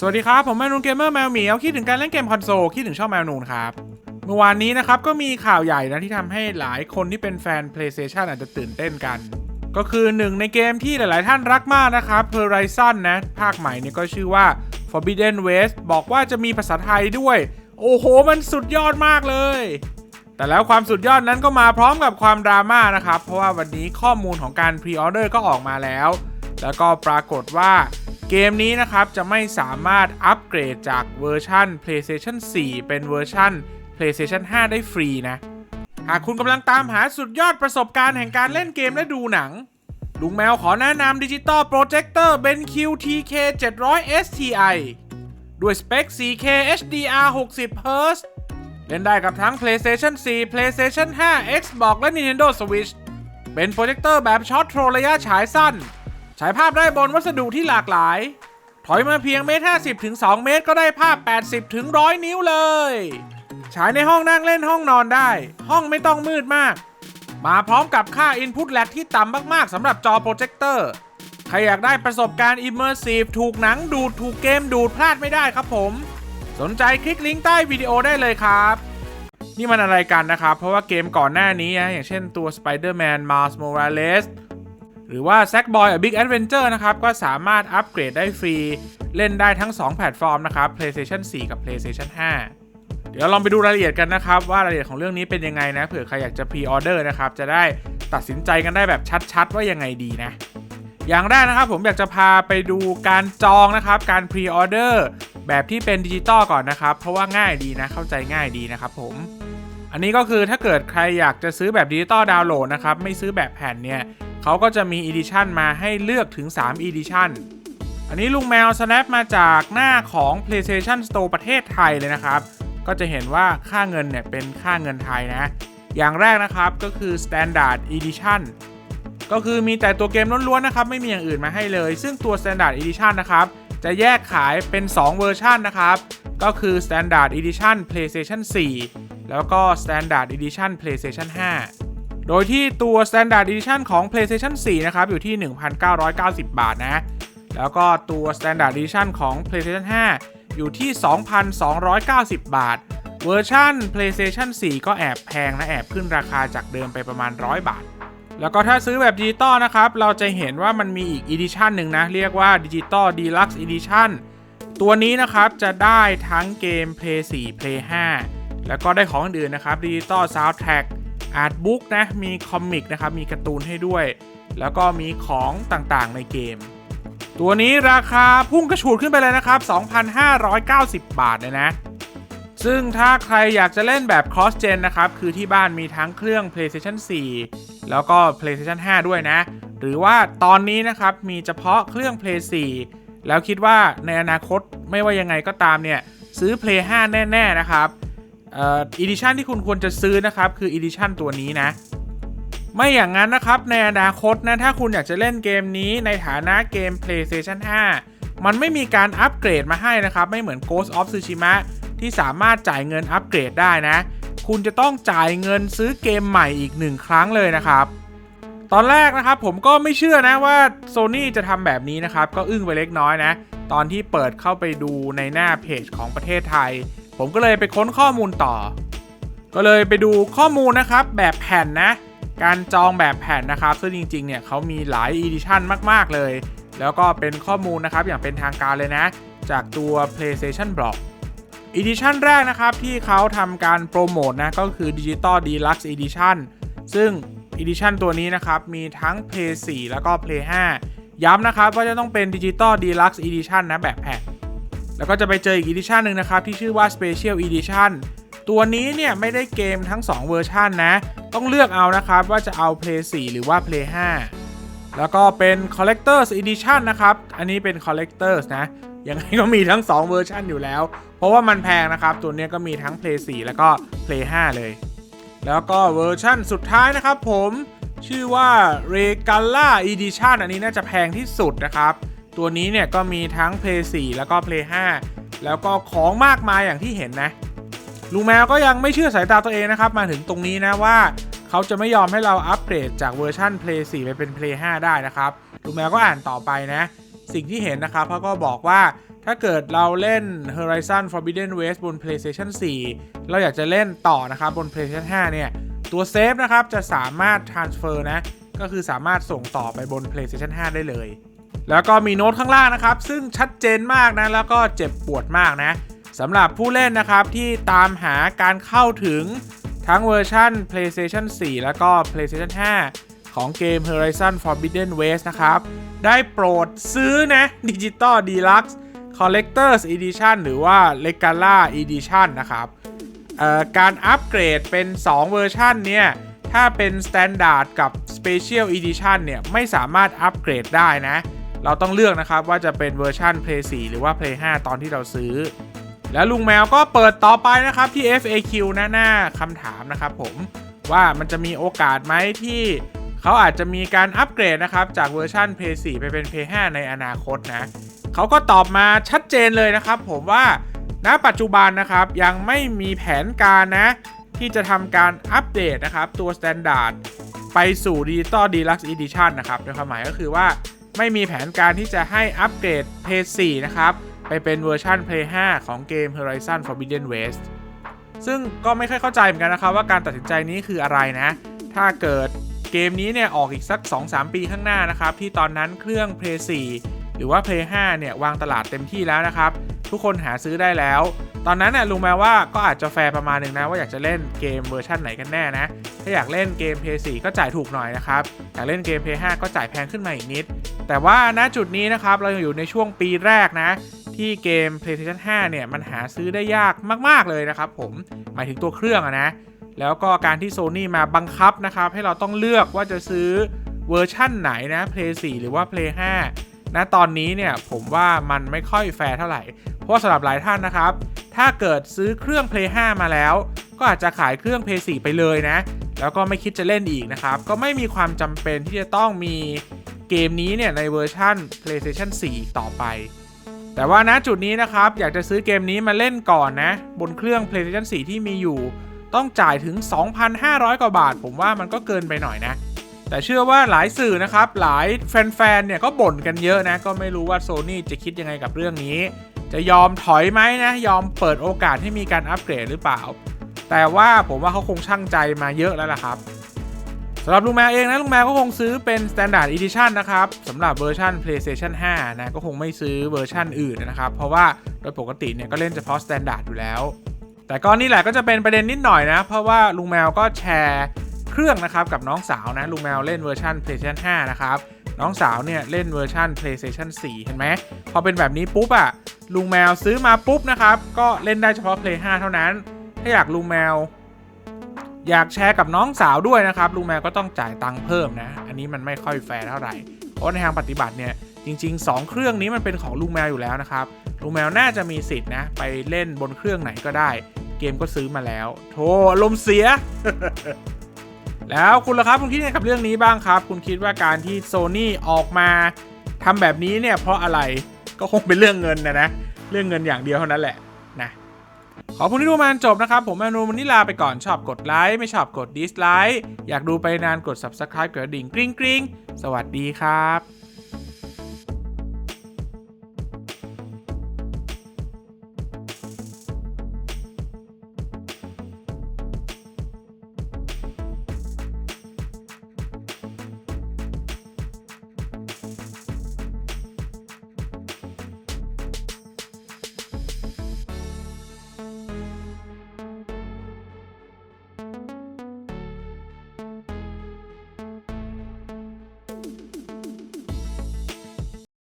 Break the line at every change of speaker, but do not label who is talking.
สวัสดีครับ ผมแมวนูนเกมเมอร์แมวเหมียวคิดถึงการเล่นเกมคอนโซลคิดถึงช่องแมวนูนครับ เมื่อวานนี้นะครับก็มีข่าวใหญ่นะที่ทำให้หลายคนที่เป็นแฟน PlayStation อาจจะตื่นเต้นกัน ก็คือหนึ่งในเกมที่หลาย ๆ ท่านรักมากนะครับ Horizon นะภาคใหม่นี่ก็ชื่อว่า Forbidden West บอกว่าจะมีภาษาไทยด้วย โอ้โห มันสุดยอดมากเลย แต่แล้วความสุดยอดนั้นก็มาพร้อมกับความดราม่านะครับ เพราะว่าวันนี้ข้อมูลของการพรีออเดอร์ก็ออกมาแล้ว แล้วก็ปรากฏว่า เกมนี้นะครับจะไม่สามารถอัปเกรดจากเวอร์ชัน PlayStation 4 เป็นเวอร์ชัน PlayStation 5 ได้ฟรีนะ หากคุณกำลังตามหาสุดยอดประสบการณ์แห่งการเล่นเกมและดูหนัง ลุงแมวขอแนะนำดิจิตอลโปรเจคเตอร์ BenQ TK 700 STI ด้วยสเปค 4K HDR 60 Hz เล่นได้กับทั้ง PlayStation 4 PlayStation 5 Xbox และ Nintendo Switch เป็นโปรเจคเตอร์แบบช็อตโทรระยะฉายสั้น ฉายภาพได้บนวัสดุที่หลากหลาย ถอยมาเพียงเมตร50ถึง2เมตรก็ได้ภาพ 80ถึง100 นิ้วเลย ฉายในห้องนั่งเล่นห้องนอนได้ ห้องไม่ต้องมืดมาก มาพร้อมกับค่า Input Lag ที่ต่ำมากๆสำหรับจอโปรเจคเตอร์ ใครอยากได้ประสบการณ์ Immersive ถูกหนังดูดถูกเกมดูดพลาดไม่ได้ครับผม สนใจคลิกลิงก์ใต้วิดีโอได้เลยครับนี่มันอะไรกันนะครับ เพราะว่าเกมก่อนหน้านี้นะอย่างเช่นตัว Spider-Man Miles Morales หรือว่า Sackboy A Big Adventure นะครับ ก็สามารถอัปเกรดได้ฟรี เล่นได้ทั้ง 2 แพลตฟอร์มนะครับ PlayStation 4 กับ PlayStation 5 เดี๋ยวลองไปดูรายละเอียดกันนะครับ ว่ารายละเอียดของเรื่องนี้เป็นยังไงนะเผื่อใครอยากจะพรีออเดอร์นะครับ จะได้ตัดสินใจกันได้แบบชัดๆ ว่ายังไงดีนะ อย่างแรกนะครับผมอยากจะพาไปดูการจองนะครับการพรีออเดอร์แบบที่เป็นดิจิตอลก่อนนะครับเพราะว่าง่ายดีนะเข้าใจง่ายดีนะครับผม อันนี้ก็คือถ้าเกิดใครอยากจะซื้อแบบดิจิตอลดาวน์โหลดนะครับ ไม่ซื้อแบบแผ่นเนี่ยเขาก็จะมีอีดิชันมาให้เลือกถึง3อีดิชันอันนี้ลุงแมว snap มาจากหน้าของ PlayStation Store ประเทศไทยเลยนะครับ ก็จะเห็นว่าค่าเงินเนี่ยเป็นค่าเงินไทยนะ อย่างแรกนะครับก็คือ Standard Edition ก็คือมีแต่ตัวเกมล้วนๆนะครับ ไม่มีอย่างอื่นมาให้เลย ซึ่งตัว Standard Edition นะครับ จะแยกขายเป็น 2 เวอร์ชันนะครับ ก็คือ Standard Edition PlayStation 4 แล้วก็ Standard Edition PlayStation 5 โดยที่ตัว Standard Edition ของ PlayStation 4 นะครับ อยู่ที่ 1,990 บาทนะ แล้วก็ตัว Standard Edition ของ PlayStation 5 อยู่ที่ 2,290 บาท เวอร์ชัน PlayStation 4 ก็แอบแพงนะแอบขึ้นราคาจากเดิมไปประมาณ 100 บาท แล้วก็ถ้าซื้อแบบดิจิตอลนะครับ เราจะเห็นว่ามันมีอีกอีดิชันหนึ่งนะ เรียกว่าดิจิตอลดีลักซ์อีดิชันตัวนี้นะครับจะได้ทั้งเกม Play 4 Play 5 แล้วก็ได้ของอื่นนะครับดิจิตอลซาวด์แทร็กอาร์ตบุ๊กนะ มีคอมิกนะครับ มีการ์ตูนให้ด้วย แล้วก็มีของต่างๆในเกม ตัวนี้ราคาพุ่งกระฉูดขึ้นไปเลยนะครับ 2,590 บาทเลยนะ ซึ่งถ้าใครอยากจะเล่นแบบ cross gen นะครับ คือที่บ้านมีทั้งเครื่อง PlayStation 4 แล้วก็ PlayStation 5 ด้วยนะ หรือว่าตอนนี้นะครับ มีเฉพาะเครื่อง Play 4 แล้วคิดว่าในอนาคตไม่ว่ายังไงก็ตามเนี่ย ซื้อ Play 5 แน่ ๆ นะครับ เอ่อ edition ที่คุณควรจะซื้อนะครับ คือ edition ตัวนี้นะ ไม่อย่างนั้นนะครับ ในอนาคตนะ ถ้าคุณอยากจะเล่นเกมนี้ในฐานะเกม PlayStation 5 มันไม่มีการอัปเกรดมาให้นะครับ ไม่เหมือน Ghost of Tsushima ที่สามารถจ่ายเงินอัปเกรดได้นะ คุณจะต้องจ่ายเงินซื้อเกมใหม่อีกหนึ่งครั้งเลยนะครับ ตอนแรกนะครับผมก็ไม่เชื่อนะว่า Sony จะทำแบบนี้นะครับ ก็อึ้งไปเล็กน้อยนะ ตอนที่เปิดเข้าไปดูในหน้าเพจของประเทศไทย ผมก็เลยไปค้นข้อมูลต่อ ก็เลยไปดูข้อมูลนะครับ แบบแผ่นนะ การจองแบบแผ่นนะครับ ซึ่งจริงๆ เนี่ยเขามีหลายอีดิชันมากๆเลย แล้วก็เป็นข้อมูลนะครับอย่างเป็นทางการเลยนะ จากตัว PlayStation Blog อีดิชันแรกนะครับที่เขาทำการโปรโมทนะก็คือ Digital Deluxe Edition ซึ่งอีดิชันตัวนี้นะครับมีทั้ง Play 4 แล้วก็ Play 5 ย้ำนะครับว่าจะต้องเป็น Digital Deluxe Edition นะแบบแผ่น แล้วก็จะไปเจออีกอีดิชันหนึ่งนะครับ ที่ชื่อว่า Special Edition ตัวนี้เนี่ยไม่ได้เกมทั้ง 2 เวอร์ชันนะ ต้องเลือกเอานะครับว่าจะเอา Play 4 หรือว่า Play 5 แล้วก็เป็น Collector's Edition นะครับ อันนี้เป็น Collector's นะ ยังไงก็มีทั้ง 2 เวอร์ชันอยู่แล้ว เพราะว่ามันแพงนะครับ ตัวนี้ก็มีทั้ง Play 4 แล้วก็ Play 5 เลย แล้วก็เวอร์ชันสุดท้ายนะครับผม ชื่อว่า Regala Edition อันนี้น่าจะแพงที่สุดนะครับ ตัวนี้เนี่ยก็มีทั้ง Play 4 แล้วก็ Play 5 แล้วก็ของมากมายอย่างที่เห็นนะ ลุงแมวก็ยังไม่เชื่อสายตาตัวเองนะครับ มาถึงตรงนี้นะว่า เขาจะไม่ยอมให้เราอัปเกรดจากเวอร์ชัน Play 4 ไปเป็น Play 5 ได้นะครับ ลุงแมวก็อ่านต่อไปนะ สิ่งที่เห็นนะครับเขาก็บอกว่าถ้าเกิดเราเล่น Horizon Forbidden West บน PlayStation 4 เราอยากจะเล่นต่อนะครับบน PlayStation 5 เนี่ย ตัวเซฟนะครับจะสามารถ transfer นะ ก็คือสามารถส่งต่อไปบน PlayStation 5 ได้เลย แล้วก็มีโน้ตข้างล่างนะครับ ซึ่งชัดเจนมากนะ แล้วก็เจ็บปวดมากนะสำหรับผู้เล่นนะครับที่ตามหาการเข้าถึงทั้งเวอร์ชัน PlayStation 4 แล้วก็ PlayStation 5 ของเกม Horizon Forbidden West นะครับ ได้โปรดซื้อนะ Digital Deluxe Collector's Edition หรือว่า Regala Edition นะครับการอัปเกรดเป็น 2 เวอร์ชันเนี่ย ถ้าเป็น Standard กับ Special Edition เนี่ย ไม่สามารถอัปเกรดได้นะ เราต้องเลือกนะครับว่าจะเป็นเวอร์ชัน Play 4 หรือว่า Play 5 ตอนที่เราซื้อ แล้วลุงแมวก็เปิดต่อไปนะครับที่ FAQ หน้าหน้าคำถามนะครับผมว่ามันจะมีโอกาสไหมที่เขาอาจจะมีการอัปเกรดนะครับ จากเวอร์ชัน Play 4 ไปเป็น Play 5 ในอนาคตนะเขาก็ตอบมาชัดเจนเลยนะครับ ผมว่าณปัจจุบันนะครับยังไม่มีแผนการนะ ที่จะทำการอัปเดตนะครับตัว Standard ไปสู่ Digital Deluxe Edition นะครับในความหมายก็คือว่าไม่มีแผนการที่จะให้อัปเกรด Play 4 นะครับ ไปเป็นเวอร์ชัน Play 5 ของเกม Horizon Forbidden West ซึ่งก็ไม่ค่อยเข้าใจเหมือนกันนะครับ ว่าการตัดสินใจนี้คืออะไรนะ ถ้าเกิดเกมนี้เนี่ยออกอีกสัก 2-3 ปีข้างหน้านะครับ ที่ตอนนั้นเครื่อง Play 4 หรือว่า Play 5 เนี่ยวางตลาดเต็มที่แล้วนะครับ ทุกคนหาซื้อได้แล้ว ตอนนั้นน่ะลุงแม้ว่าก็อาจจะแฟร์ประมาณหนึ่งนะว่าอยากจะเล่นเกมเวอร์ชันไหนกันแน่นะ ถ้าอยากเล่นเกม Play 4ก็จ่ายถูกหน่อยนะครับ อยากเล่นเกม Play 5ก็จ่ายแพงขึ้นมาอีกนิด แต่ว่าณจุดนี้นะครับเรายังอยู่ในช่วงปีแรกนะ ที่เกม PlayStation 5 เนี่ยมันหาซื้อได้ยากมาก ๆเลยนะครับผมหมายถึงตัวเครื่องอะนะแล้วก็การที่ Sony มาบังคับนะครับให้เราต้องเลือกว่าจะซื้อเวอร์ชั่นไหนนะ Play 4 หรือว่า Play 5ณตอนนี้เนี่ยผมว่ามันไม่ค่อยแฟร์เท่าไหร่ เพราะสำหรับหลายท่านนะครับ ถ้าเกิดซื้อเครื่อง Play 5 มาแล้ว ก็อาจจะขายเครื่อง Play 4 ไปเลยนะ แล้วก็ไม่คิดจะเล่นอีกนะครับ ก็ไม่มีความจำเป็นที่จะต้องมีเกมนี้เนี่ยในเวอร์ชั่น PlayStation 4อีกต่อไป แต่ว่าณจุดนี้นะครับ อยากจะซื้อเกมนี้มาเล่นก่อนนะ บนเครื่อง PlayStation 4 ที่มีอยู่ ต้องจ่ายถึง 2,500 กว่าบาท ผมว่ามันก็เกินไปหน่อยนะ แต่เชื่อว่าหลายสื่อนะครับ หลายแฟนๆ เนี่ยก็บ่นกันเยอะนะ ก็ไม่รู้ว่า Sony จะคิดยังไงกับเรื่องนี้ จะยอมถอยไหมนะ ยอมเปิดโอกาสให้มีการอัปเกรดหรือเปล่า แต่ว่าผมว่าเขาคงช่างใจมาเยอะแล้วล่ะครับสำหรับลุงแมวเองนะลุงแมวก็คงซื้อเป็น Standard Edition นะครับสำหรับเวอร์ชัน PlayStation 5 นะ ก็คงไม่ซื้อเวอร์ชันอื่นนะครับ เพราะว่าโดยปกติเนี่ยก็เล่นเฉพาะ Standard อยู่แล้ว แต่ก็นี่แหละก็จะเป็นประเด็นนิดหน่อยนะ เพราะว่าลุงแมวก็แชร์เครื่องนะครับกับน้องสาวนะลุงแมวเล่นเวอร์ชัน PlayStation 5 นะครับ น้องสาวเนี่ยเล่นเวอร์ชัน PlayStation 4 เห็นไหมพอเป็นแบบนี้ปุ๊บอะลุงแมวซื้อมาปุ๊บนะครับ ก็เล่นได้เฉพาะ Play 5 เท่านั้น ถ้าอยากลุงแมว อยากแชร์กับน้องสาวด้วยนะครับ ลุงแมวก็ต้องจ่ายตังค์เพิ่มนะ อันนี้มันไม่ค่อยแฟร์เท่าไหร่ เพราะในทางปฏิบัติเนี่ยจริง ๆ 2 เครื่องนี้มันเป็นของลุงแมวอยู่แล้วนะครับลุงแมวน่าจะมีสิทธิ์นะไปเล่นบนเครื่องไหนก็ได้ เกมก็ซื้อมาแล้ว โธ่ลมเสีย แล้วคุณล่ะครับคุณคิดยังไงกับเรื่องนี้บ้างครับ คุณคิดว่าการที่โซ n y ออกมาทำแบบนี้เนี่ยเพราะอะไรก็คงเป็นเรื่องเงินนะนะเรื่องเงินอย่างเดียวเท่านั้นแหละนะขอบคุณที่ดูมาจนจบนะครับ ผมแมนูวันนี่ลาไปก่อนชอบกดไลค์ไม่ชอบกดดิสไลค์อยากดูไปนานกด subscribe กดดิ่งกริ๊งกริ๊งสวัสดีครับ